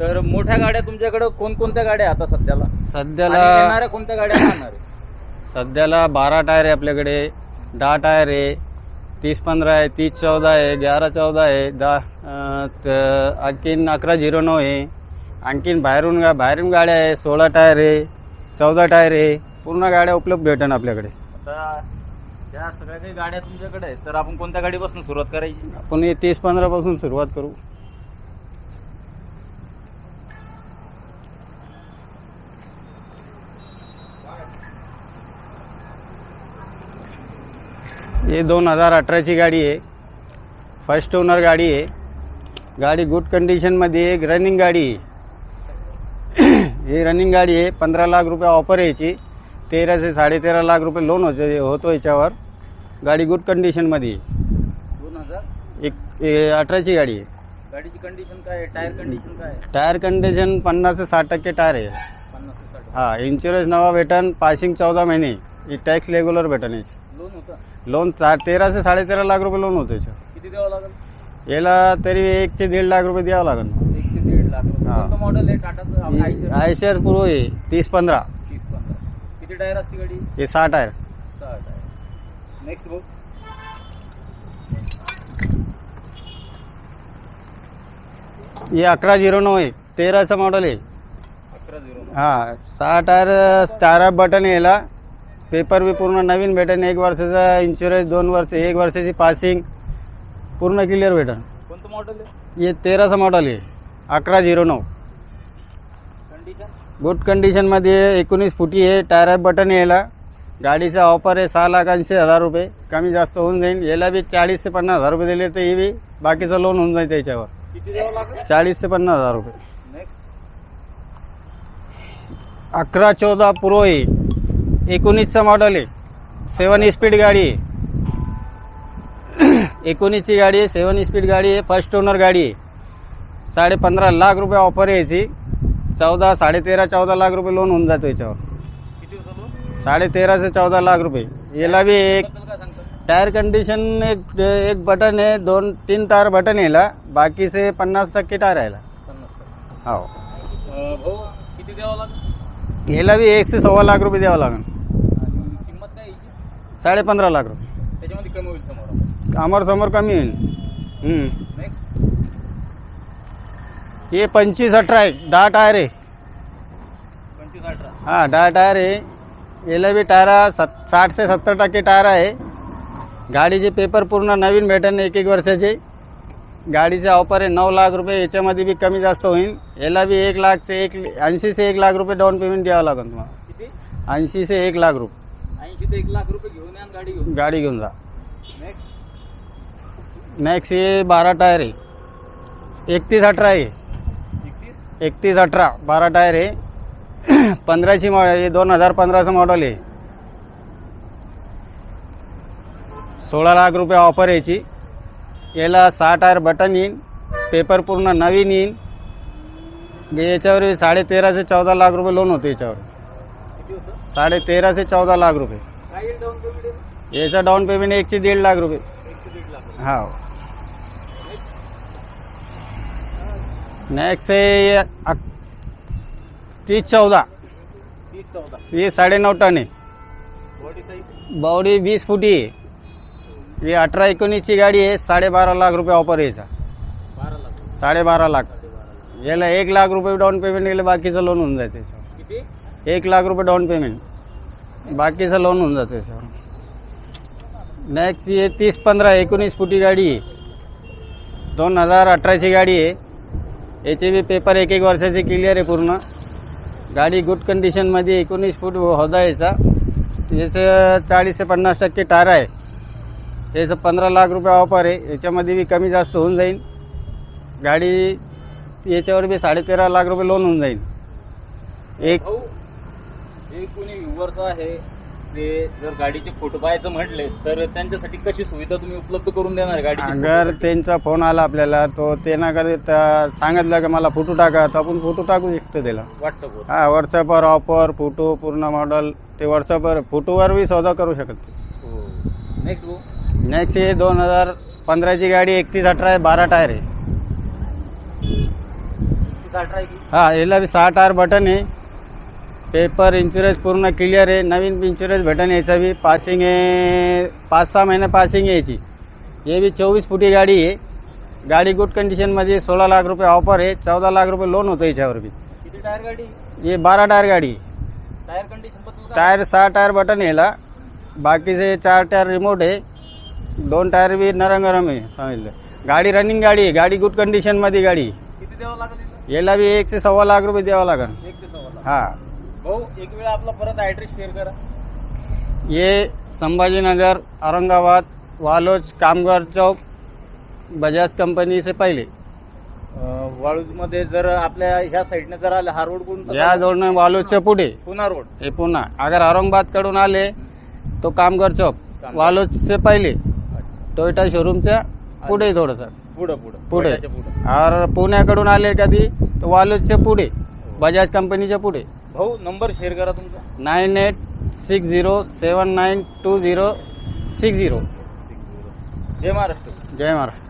तर मोठ्या गाड्या तुमच्याकडे कोणकोणत्या गाड्या आता सध्याला? सध्याला आणि येणाऱ्या कोणत्या गाड्या राहणार आहे? सध्याला बारा टायर आहे आपल्याकडे दहा टायर आहे तीस पंधरा आहे तीस चौदा आहे ग्यारा चौदा आहे दहा अं, त- आणखीन अकरा झिरो नऊ आहे आणखीन बाहेरून गा बाहेरून गाड्या आहे सोळा टायर आहे चौदा टायर आहे पूर्ण गाड्या उपलब्ध भेटेन आपल्याकडे. आता सगळ्या काही गाड्या तुमच्याकडे आहेत तर आपण कोणत्या गाडीपासून सुरुवात करायची? आपण हे तीस पंधरापासून सुरुवात करू. हे दोन हजार अठराची गाडी आहे. फर्स्ट ओनर गाडी आहे. गाडी गुड कंडिशनमध्ये एक रनिंग गाडी आहे. ही रनिंग गाडी आहे. पंधरा लाख रुपये ऑफर आहे याची. तेरा ते साडेतेरा लाख रुपये लोन होते होतो याच्यावर. गाडी गुड कंडिशनमध्ये दोन हजार? एक अठराची गाडी आहे. गाडीची कंडिशन काय आहे? टायर कंडिशन काय आहे? टायर कंडिशन पन्नास ते साठ टक्के टायर आहे. पन्नास ते साठ हा इन्शुरन्स नवा भेटन पासिंग चौदा महिने. ही टॅक्स रेग्युलर भेटन याची. लोन होतं? लोन तेरा ते साडेतेरा लाख रुपये लोन होतं याचं किती द्यावं लागेल? याला तरी एक ते दीड लाख रुपये द्यावं लागेल. एक ते दीड लाख रुपये. हा. कोणतं मॉडेल आहे? टाटाचं आपलं आयशर आयशर प्रो आहे. तीस पंधरा. तीस पंधरा. किती टायर असते गाडी? हे सहा टायर सहा टायर नेक्स्ट बघ हे अकरा झिरो नऊ आहे. तेराचं मॉडेल आहे. अकरा झिरो हा. सहा टायर स्टार बटन याला. पेपर बी पूर्ण नवीन भेटेन एक वर्षाचा इन्शुरन्स दोन वर्ष एक वर्षाची पासिंग पूर्ण क्लिअर भेटेन. कोणतं मॉडेल आहे? हे तेराचं मॉडेल आहे. अकरा झिरो नऊ. कंडिशन गुड कंडिशनमध्ये एकोणीस फुटी आहे. टायर बटन आहे याला. गाडीचा ऑफर आहे सहा लाख ऐंशी हजार रुपये. कमी जास्त होऊन जाईल. याला बी चाळीस ते पन्नास हजार रुपये दिले तर हे बी बाकीचं लोन होऊन जाईल त्याच्यावर. किती द्यावं लागेल? चाळीस ते पन्नास हजार रुपये. नेक्स्ट अकरा चौदा प्रो आहे. एकोणीसचं मॉडेल आहे. सेवन स्पीड गाडी आहे. एकोणीसची गाडी आहे सेवन स्पीड गाडी आहे फर्स्ट ओनर गाडी आहे. साडे पंधरा लाख रुपये ऑफर आहे याची. चौदा साडे तेरा चौदा लाख रुपये लोन होऊन जातो याच्यावर. किती होतं लोन साडे तेरा ते चौदा लाख रुपये. याला बी एक टायर कंडिशन एक एक बटन आहे दोन तीन टायर बटन आहे याला. बाकीचे पन्नास टक्के टायर आहे याला. पन्नास टक्के. हो किती द्यावं लागेल? याला बी एक ते सव्वा लाख रुपये द्यावं लागेल. याची साडे पंधरा लाख रुपये. त्याच्यामध्ये कमी होईल समोर. समोर समोर कमी हम्म. नेक्स्ट हे पंचवीस अठरा आहे. दहा टायर आहे. पंचवीस अठरा. हां दहा टायर आहे. याला बी टायरा सत साठ ते सत्तर टक्के टायर आहे. गाडीचे पेपर पूर्ण नवीन भेटेन एक एक वर्षाचे. गाडीचे ऑफर आहे नऊ लाख रुपये. याच्यामध्ये बी कमी जास्त होईल. याला बी एक लाख ते एक ऐंशी ते एक लाख रुपये डाऊन पेमेंट द्यावं लागेल तुम्हाला. किती? ऐंशी ते एक लाख रुपये. ऐंशी ते एक लाख रुपये घेऊन या आणि गाडी घेऊन. गाडी घेऊन जा. नेक्स्ट मॅक्स हे बारा टायर आहे. एकतीस अठरा आहे. एकतीस? एकतीस अठरा बारा टायर आहे. पंधराची मॉ हे दोन हजार पंधराचं मॉडेल आहे. सोळा लाख रुपये ऑफर याची. याला सहा टायर बटन येईन पेपर पूर्ण नवीन येईन याच्यावर साडे तेरा ते चौदा लाख रुपये लोन होतं याच्यावर. किती होतं? साडे तेरा ते चौदा लाख रुपये. काय येईल डाऊन पेमेंट याचं डाऊन पेमेंट एकशे दीड लाख रुपये. एक ते दीड लाख हा नेक्स्ट आहे अक- तीस चौदा. तीस चौदा. हे साडेनऊ टन आहे. बॉडी साईज बावडी वीस फुटी आहे. ही अठरा एकोणीसची गाडी आहे साडेबारा लाख रुपये ऑफर बारा लाख. साडेबारा लाख. साडेबारा लाख. याला एक लाख रुपये डाऊन पेमेंट केलं बाकीचं लोन होऊन जातं त्याच्यावर. किती? एक लाख रुपये डाऊन पेमेंट बाकीचं लोन होऊन जातं त्याच्यावर नेक्स्ट ही तीस पंधरा एकोणीस फुटी गाडी आहे. दोन हजार अठराची गाडी आहे. याचे बी पेपर एक एक वर्षाचे क्लिअर आहे पूर्ण. गाडी गुड कंडिशनमध्ये एकोणीस फूट होता याचा. याचं चाळीस ते पन्नास टक्के टायर आहे. त्याचं पंधरा लाख रुपये ऑफर आहे. याच्यामध्ये बी कमी जास्त होऊन जाईल. गाडी याच्यावर बी साडेतेरा लाख रुपये लोन होऊन जाईल. एक जे कोणी व्ह्युअर्स आहे ते जर गाडीचे फोटो पाहायचं म्हटले तर त्यांच्यासाठी कशी सुविधा तुम्ही उपलब्ध करून देणार गाडीची अगर त्यांचा फोन आला आपल्याला तो ते ना कधी त्या- सांगितलं की मला फोटो टाका तर आपण फोटो टाकू शकतो त्याला. व्हॉट्सअपवर हा व्हॉट्सअपवर ऑफर फोटो पूर्ण मॉडल ते व्हॉट्सअपवर फोटोवर बी सौदा करू शकत हो. नेक्स्ट भाऊ. नेक्स्ट हे दोन हजार पंधराची गाडी एकतीस अठरा आहे बारा टायर आहे. की? हा याला बी सहा टायर बटन आहे. पेपर इन्शुरन्स पूर्ण क्लिअर आहे. नवीन इन्शुरन्स भेटन याचा बी पासिंग आहे. पाच सहा महिने पासिंग आहे याची. हे बी चोवीस फुटी गाडी आहे. गाडी गुड कंडिशनमध्ये सोळा लाख रुपये ऑफर आहे. चौदा लाख रुपये लोन होतं याच्यावर बी. किती टायर गाडी? हे बारा टायर गाडी. Tyre condition? टायर सहा टायर बटन आहे याला. बाकीचे चार टायर रिमोट आहे. दोन टायर बी नरम आहे सांगितलं. गाडी रनिंग गाडी आहे. गाडी गुड कंडिशनमध्ये गाडी. किती द्यावं लागेल? याला बी एक ते सव्वा लाख रुपये द्यावं लागेल. एक ते सव्वा. हा. भाऊ एक वेळा आपला परत ॲड्रेस शेअर करा. ये संभाजीनगर औरंगाबाद वालोज कामगार चौक बजाज कंपनी से पहिले. वाळूजमध्ये जर आपल्या ह्या साईडने जर आलं हा रोड कोणता या जोडणं वालोजच्या पुढे. पुन्हा रोड हे पुन्हा अगर औरंगाबादकडून आले तो कामगार चौक. कामगार. वालोज से पहिले टोयोटा शोरूमच्या पुढे थोडंसं. पुढं पुढं. पुढे. पुढं. और पुण्याकडून आले कधी तर वालोजच्या पुढे. बजाज कंपनीच्या पुढे. भाऊ नंबर शेअर करा तुमचा. Nine eight six zero seven nine two zero six zero. जय महाराष्ट्र. जय महाराष्ट्र.